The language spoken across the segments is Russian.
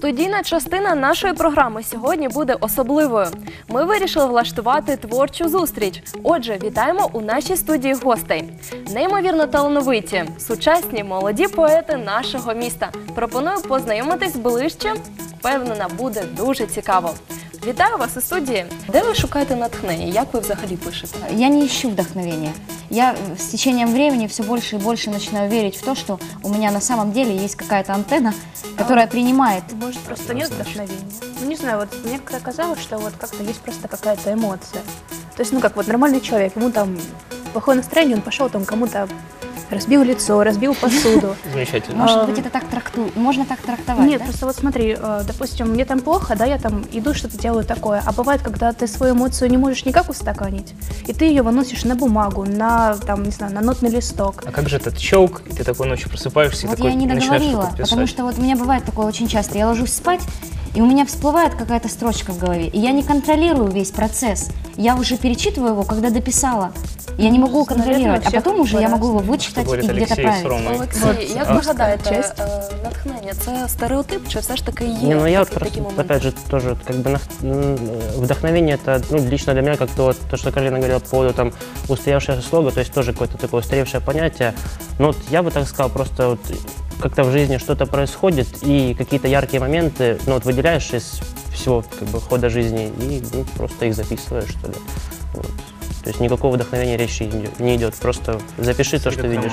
Студійна частина нашої програми сьогодні буде особливою. Ми вирішили влаштувати творчу зустріч. Отже, вітаємо у нашій студії гостей. Неймовірно талановиті, сучасні молоді поети нашого міста. Пропоную познайомитись ближче. Впевнена, буде дуже цікаво. Вітаю вас у студії. Де ви шукаєте натхнення? Як ви взагалі пишете? Я не ищу вдохновения. Я э, с течением времени все больше и больше начинаю верить в то, что у меня на самом деле есть какая-то антенна, которая принимает. Может, просто нет вдохновения? Ну, не знаю, вот мне как-то казалось, что вот как-то есть просто какая-то эмоция. То есть, ну, как вот нормальный человек, ему там плохое настроение, он пошел там кому-то разбил лицо, разбил посуду. Замечательно. Может быть, это так тракту... можно так трактовать, Нет, да? просто вот смотри, э, допустим, мне там плохо, да, я там иду, что-то делаю такое, а бывает, когда ты свою эмоцию не можешь никак устаканить, и ты ее выносишь на бумагу, на, там, не знаю, на нотный листок. А как же этот щелк, и ты такой ночью просыпаешься, и Вот такой я не договорила, потому что вот у меня бывает такое очень часто. Я ложусь спать, и у меня всплывает какая-то строчка в голове, и я не контролирую весь процесс. Я уже перечитываю его, когда дописала. Я не могу наверное, контролировать, у а всех потом уже я могу его по-разному. вычитать говорит и где-то Алексей с править. Ромой. Олексій, Вот, як а, ви гадаєте, часть. е, натхнення це стереотип, чи все ж таки є Не, ну я вот такі, такі просто, моменти? опять же, тоже как бы нах- м, вдохновение это, ну, лично для меня как-то вот то, что Каролина говорила по поводу там устоявшегося слога, то есть тоже какое-то такое устаревшее понятие. Ну, вот я бы так сказал, просто вот как-то в жизни что-то происходит, и какие-то яркие моменты, ну, вот выделяешь из всего как бы хода жизни и ну, просто их записываешь, что ли. Вот. То есть никакого вдохновения речи не идет- просто запиши то, что видишь.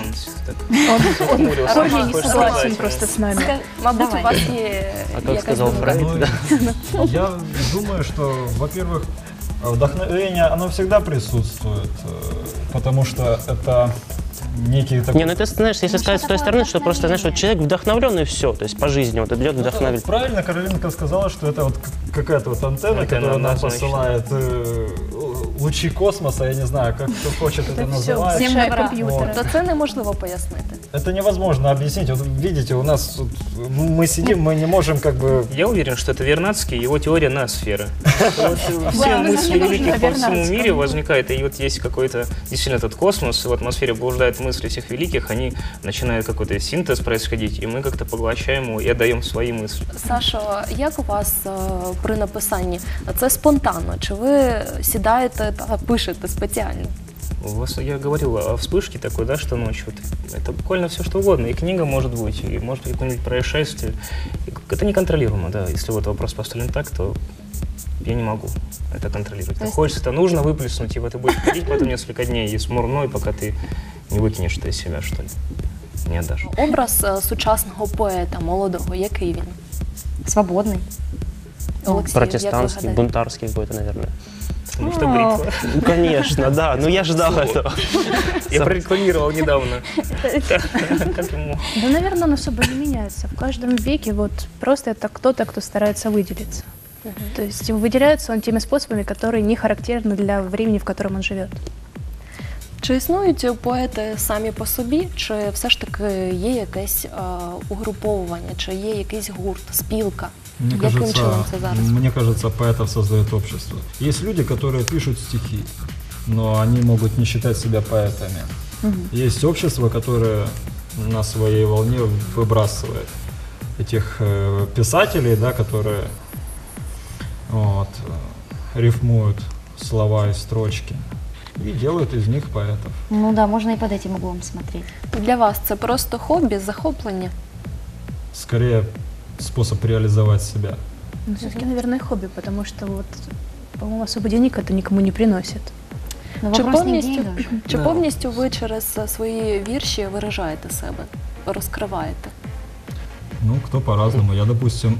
Хмурился. Корни не согласен просто с нами. Мабуть, у вас є А как сказал Ну, да. Я думаю, что, во-первых, вдохновение, оно всегда присутствует, э, потому что это некий такой... Не, ну это, знаешь, если Ну, сказать с той стороны, что просто, знаешь, вот человек вдохновлен и все, то есть по жизни вот идет Ну, вдохновлен. Правильно Каролинка сказала, что это вот какая-то вот антенна, Антенна, которая нам посылает э, лучи космоса, я не знаю, как кто хочет это Это все, называть. Всем большая добра. компьютера. То це неможливо пояснити. Это невозможно объяснить. Вот видите, у нас тут, ну, мы сидим, мы не можем как бы... Я уверен, что это Вернадский, его теория ноосферы. Вот Все Да, мысли нужно великих по всему Вернадского. миру возникают, и вот есть какой-то действительно этот космос, и в атмосфере блуждают мысли всех великих, они начинают какой-то синтез происходить, и мы как-то поглощаем его и отдаем свои мысли. Сашо, як у вас е, при написанні? Це спонтанно? Чи ви сідаєте та пишете спеціально? У вас, я говорил о вспышке такой, да, что ночью. Вот, это буквально все что угодно. И книга может быть, и может быть какое-нибудь происшествие. И как- это неконтролируемо, да. Если вот вопрос поставлен так, то я не могу это контролировать. То есть- Хочется, это нужно выплеснуть, и вот ты будешь ходить потом несколько дней и смурной, пока ты не выкинешь это из себя, что ли. Не отдашь. Образ е, сучасного поета, молодого, який він? Свободный. Олексій, Протестантский, як ви гадаєте? бунтарский какой-то, наверное. Потому что бритва. Ну, конечно, да, ну я ждал этого. Я прорекламировал недавно. Как ему? Да, наверное, оно особо не меняется. В каждом веке вот просто это кто-то, кто старается выделиться. То есть выделяется он теми способами, которые не характерны для времени, в котором он живет. Чи існують поети самі по собі, чи все ж таки є якесь е, угруповування, чи є якийсь гурт, спілка? Мне Яким кажется, мне кажется, поэтов создает общество. Есть люди, которые пишут стихи, но они могут не считать себя поэтами. Есть общество, которое на своей волне выбрасывает этих э, писателей, да, которые вот, э, рифмуют слова и строчки и делают из них поэтов. Ну да, можно и под этим углом смотреть. Для вас це просто хобі, захоплення? Скорее способ реализовать себя. Но все-таки, наверное, хобби, потому что вот, по-моему, особо денег это никому не приносит. Но Чи вопрос не в повністю, деньгах же. чи повністю ви через е, свої вірші виражаєте себе, розкриваєте? Ну, кто по-разному. Я, допустим,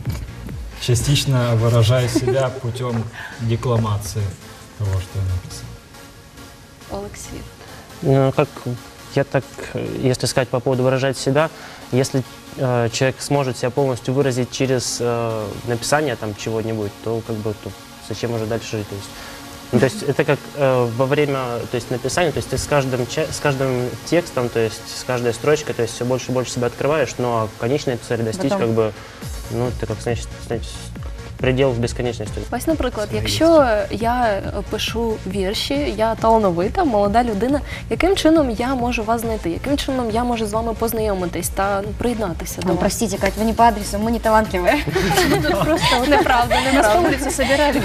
частично выражаю себя путем декламации того, что я написал. Олексій. Ну, как я так, э, если сказать по поводу выражать себя, если э, человек сможет себя полностью выразить через э, написание там чего-нибудь, то как бы то зачем уже дальше жить? То есть, ну, то есть это как э, во время то есть, написания, то есть ты с каждым, с каждым текстом, то есть с каждой строчкой, то есть все больше и больше себя открываешь, но конечной цели достичь Потом- как бы, ну, ты как, значит, значит, предел в бесконечности. Ось, наприклад, якщо я е, пишу вірші, я талановита, молода людина, яким чином я можу вас знайти? Яким чином я можу з вами познайомитись та приєднатися до Ну, вас? простите, Кать, вы не по адресу, мы не талантливые. Просто вот Неправда, нас по неправда. улице собирали,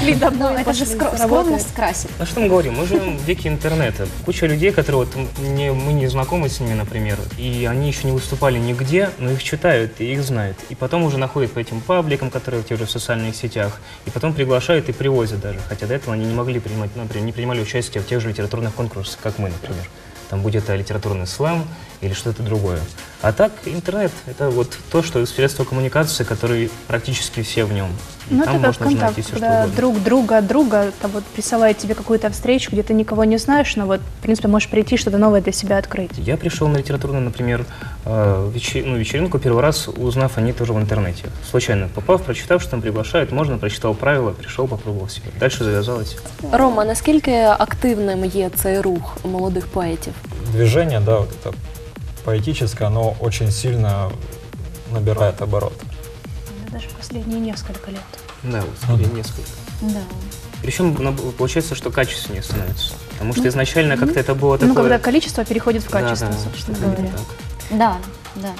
шли домой, Ну, это же пошли скро- работать. скромность красит. А что мы говорим? Мы живем в веке интернета. Куча людей, которые вот не, мы не знакомы с ними, например, и они еще не выступали нигде, но их читают и их знают. И потом уже находят по этим пабликам, которые в тех же социальных сетях, и потом приглашают и привозят даже. Хотя до этого они не могли принимать, например, не принимали участие в тех же литературных конкурсах, как мы, например. Там будет это литературный слэм или что-то другое. А так интернет — это вот то, что средство коммуникации, которые практически все в нем. И Ну, там это как можно найти контакт, все, что когда угодно. друг друга от друга там, вот, присылает тебе какую-то встречу, где ты никого не знаешь, но вот, в принципе, можешь прийти что-то новое для себя открыть. Я пришел на литературную, например, э, вече- ну, вечеринку первый раз, узнав о ней тоже в интернете. Случайно попав, прочитав, что там приглашают, можно, прочитал правила, пришел, попробовал себя. Дальше завязалось. Рома, наскільки активним є цей рух молодих поетів? Движение, да, вот это поэтическое, оно очень сильно набирает обороты. Даже последние несколько лет. Да, вот скорее несколько. Да. Причем ну, получается, что качественнее становится. Потому что изначально как-то это было такое... Ну, когда количество переходит в Да, качество, да, собственно что-то говоря. так. Да, да,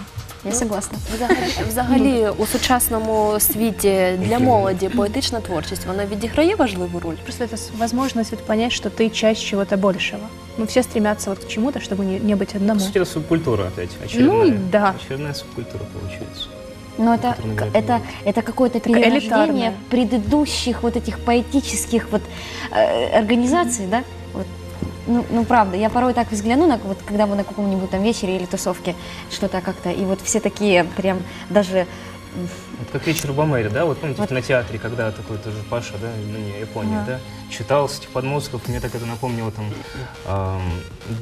я согласна. Взагалі, взагалі у сучасному світі для молоді поетична творчість вона відіграє важливу роль. Просто это с- возможность вот понять, что ты часть чего-то большего. Мы все стремятся вот к чему-то, чтобы не, не быть По одному. сути, это субкультура опять. Очередная, Ну, да. очередная субкультура получается. Но это, Который к- набирает это, молодежь. это какое-то Такая перерождение элитарная. предыдущих вот этих поэтических вот э, организаций, да? Вот. Ну, ну, правда, я порой так взгляну, на, вот, когда мы на каком-нибудь там вечере или тусовке что-то как-то, и вот все такие прям даже м, Вот как вечер в Бамере, да? Вот помните, Вот. в кинотеатре, когда такой тоже Паша, да, ну не, Япония, да, читал с этих подмозгов, мне так это напомнило там эм,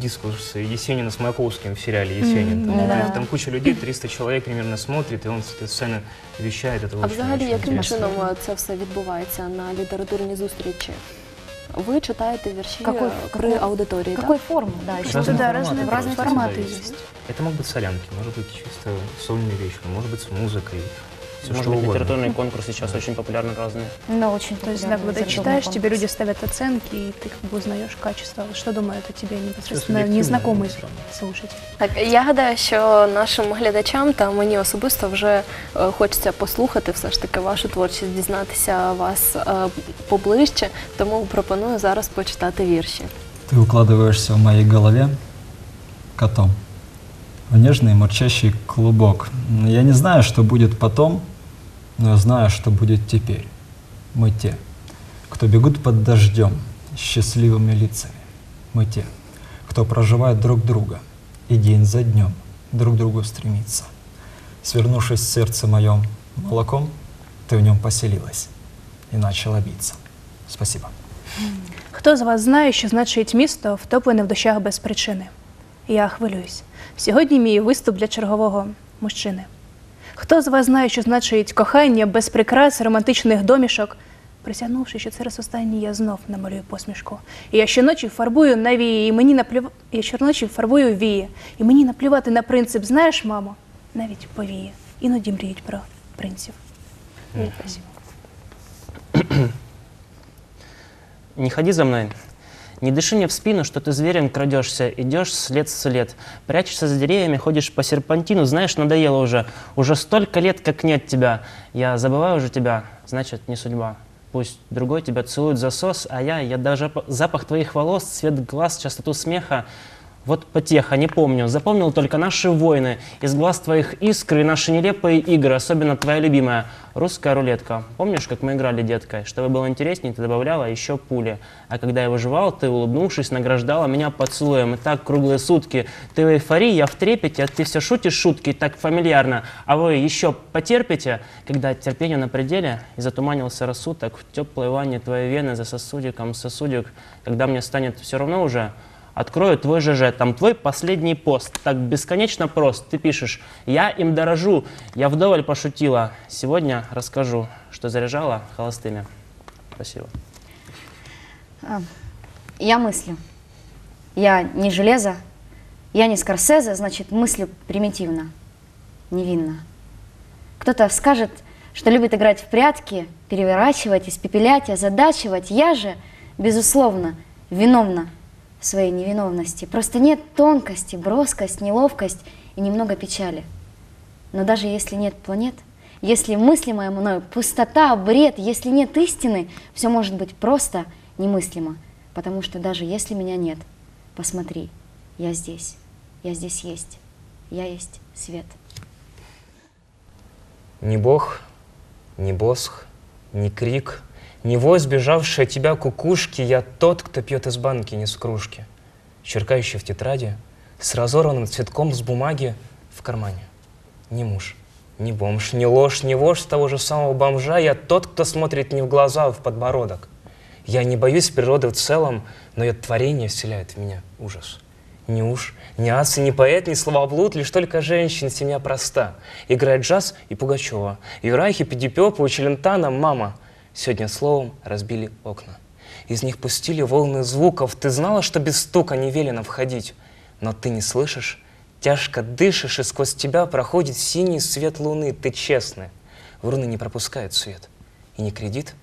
дискурс Есенина с Маяковским в сериале «Есенин». Там, да. например, там куча людей, 300 человек примерно смотрит, и он с этой сцены вещает. Это А очень, взагалі, очень яким интересно. чином е, це все відбувається на літературній зустрічі? Ви читаєте вірші Какой- е, при какой- аудиторії, так? какой формы, да, еще Разные да, форматы, разные просто форматы зависит. есть. Это могут быть солянки, может быть чисто сольный вечер, может быть с музыкой, все Может что быть, угодно. литературные конкурсы сейчас очень популярны разные. Да, очень То есть, да, популярный когда ты литературный читаешь, тебе конкурс. люди ставят оценки, и ты как бы узнаешь качество. Что думают о тебе непосредственно субъективно, незнакомый всё равно. слушатель. Так, я гадаю, що нашим глядачам та мені особисто вже е, хочеться послухати все ж таки вашу творчість, дізнатися вас е, поближче, тому пропоную зараз почитати вірші. Ты укладываешься в моей голове котом в нежный мурчащий клубок. Я не знаю, что будет потом, но я знаю, что будет теперь. Мы те, кто бегут под дождем с счастливыми лицами. Мы те, кто проживает друг друга и день за днем друг к другу стремится. Свернувшись в сердце моем молоком, ты в нем поселилась и начала биться. Спасибо. Хто з вас знає, що значить місто втоплене в дощах без причини? Я хвилююсь. Сьогодні мій виступ для чергового мужчини. Хто з вас знає, що значить кохання без прикрас романтичних домішок? Присягнувши, що це раз останній, я знов намалюю посмішку. І я щоночі фарбую на вії, і мені наплюв... я щоночі фарбую вії, і мені наплювати на принцип, знаєш, мамо, навіть повії. Іноді мріють про принців. Не ходи за мной. Не дыши мне в спину, что ты зверем крадешься, идешь след в след. Прячешься за деревьями, ходишь по серпантину, знаешь, надоело уже. Уже столько лет, как нет тебя. Я забываю уже тебя, значит, не судьба. Пусть другой тебя целует засос, а я, я даже запах твоих волос, цвет глаз, частоту смеха. Вот потеха, не помню. Запомнил только наши войны. Из глаз твоих искры наши нелепые игры. Особенно твоя любимая русская рулетка. Помнишь, как мы играли деткой? Чтобы было интереснее, ты добавляла еще пули. А когда я выживал, ты, улыбнувшись, награждала меня поцелуем. И так круглые сутки. Ты в эйфории, я в трепете, а ты все шутишь шутки так фамильярно. А вы еще потерпите, когда терпение на пределе и затуманился рассудок в теплой ванне твоей вены за сосудиком сосудик. Когда мне станет все равно уже, Открою твой ЖЖ, там твой последний пост. Так бесконечно прост. Ты пишешь, я им дорожу, я вдоволь пошутила. Сегодня расскажу, что заряжала холостыми. Спасибо. А, Я мыслю. Я не железо, я не Скорсезе, значит, мыслю примитивно, невинно. Кто-то скажет, что любит играть в прятки, переворачивать, испепелять, озадачивать. Я же, безусловно, виновна своей невиновности. Просто нет тонкости, броскость, неловкость и немного печали. Но даже если нет планет, если мыслимое мною пустота, бред, если нет истины, все может быть просто немыслимо. Потому что даже если меня нет, посмотри, я здесь, я здесь есть, я есть свет. Ни бог, ни босх, ни крик, сбежавший от тебя кукушки, я тот, кто пьет из банки, не с кружки, черкающий в тетради, с разорванным цветком с бумаги в кармане. Ни муж, ни бомж, ни ложь, ни вождь того же самого бомжа, я тот, кто смотрит не в глаза, а в подбородок. Я не боюсь природы в целом, но ее творение вселяет в меня ужас. Ни уж, ни ас, ни поэт, ни словоблуд, лишь только женщин, семья проста. Играет джаз и Пугачева, и Райхи, Педипепа, Челентана мама. Сегодня словом разбили окна. Из них пустили волны звуков. Ты знала, что без стука не велено входить, но ты не слышишь, тяжко дышишь, и сквозь тебя проходит синий свет луны. Ты честный, в руны не пропускает свет. И не кредит,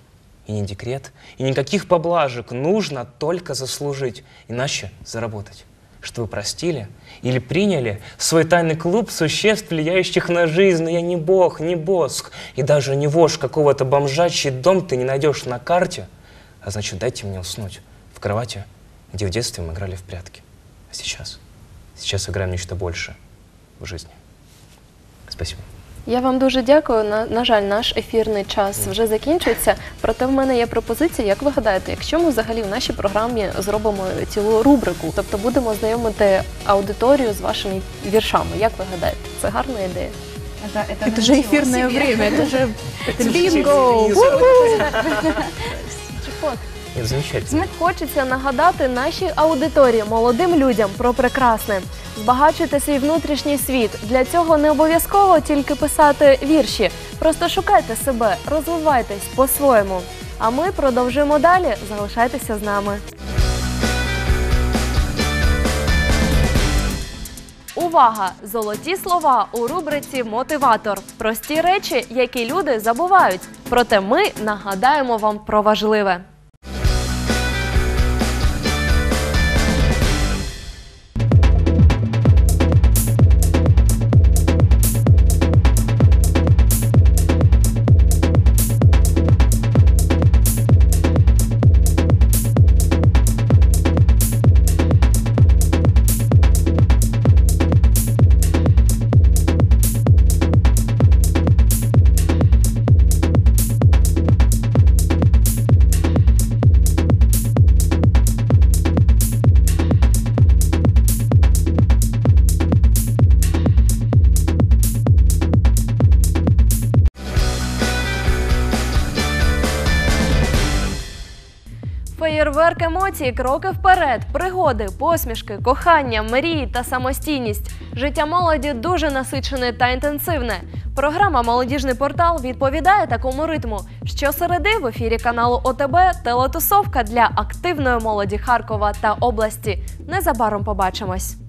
и не декрет, и никаких поблажек. Нужно только заслужить, иначе заработать. Что вы простили или приняли свой тайный клуб существ, влияющих на жизнь, но я не бог, не боск, и даже не вождь какого-то бомжа, чей дом ты не найдешь на карте, а значит, дайте мне уснуть в кровати, где в детстве мы играли в прятки. А сейчас? Сейчас играем нечто большее в жизни. Спасибо. Я вам дуже дякую. На, на жаль, наш ефірний час вже закінчується. Проте в мене є пропозиція. Як ви гадаєте, якщо ми взагалі в нашій програмі зробимо цілу рубрику, тобто будемо знайомити аудиторію з вашими віршами, як ви гадаєте, це гарна ідея? Это, это, Это же эфирное время, это же это бинго! Нет, замечательно. Хочеться нагадати нашій аудиторії, молодим людям про прекрасне. Збагачуйте свій внутрішній світ. Для цього не обов'язково тільки писати вірші. Просто шукайте себе, розвивайтесь по-своєму. А ми продовжуємо далі. Залишайтеся з нами. Увага! Золоті слова у рубриці Мотиватор. Прості речі, які люди забувають. Проте ми нагадаємо вам про важливе. Феєрверк емоцій, кроки вперед, пригоди, посмішки, кохання, мрії та самостійність. Життя молоді дуже насичене та інтенсивне. Програма Молодіжний портал відповідає такому ритму. Щосереди в ефірі каналу ОТБ телетусовка для активної молоді Харкова та області. Незабаром побачимось.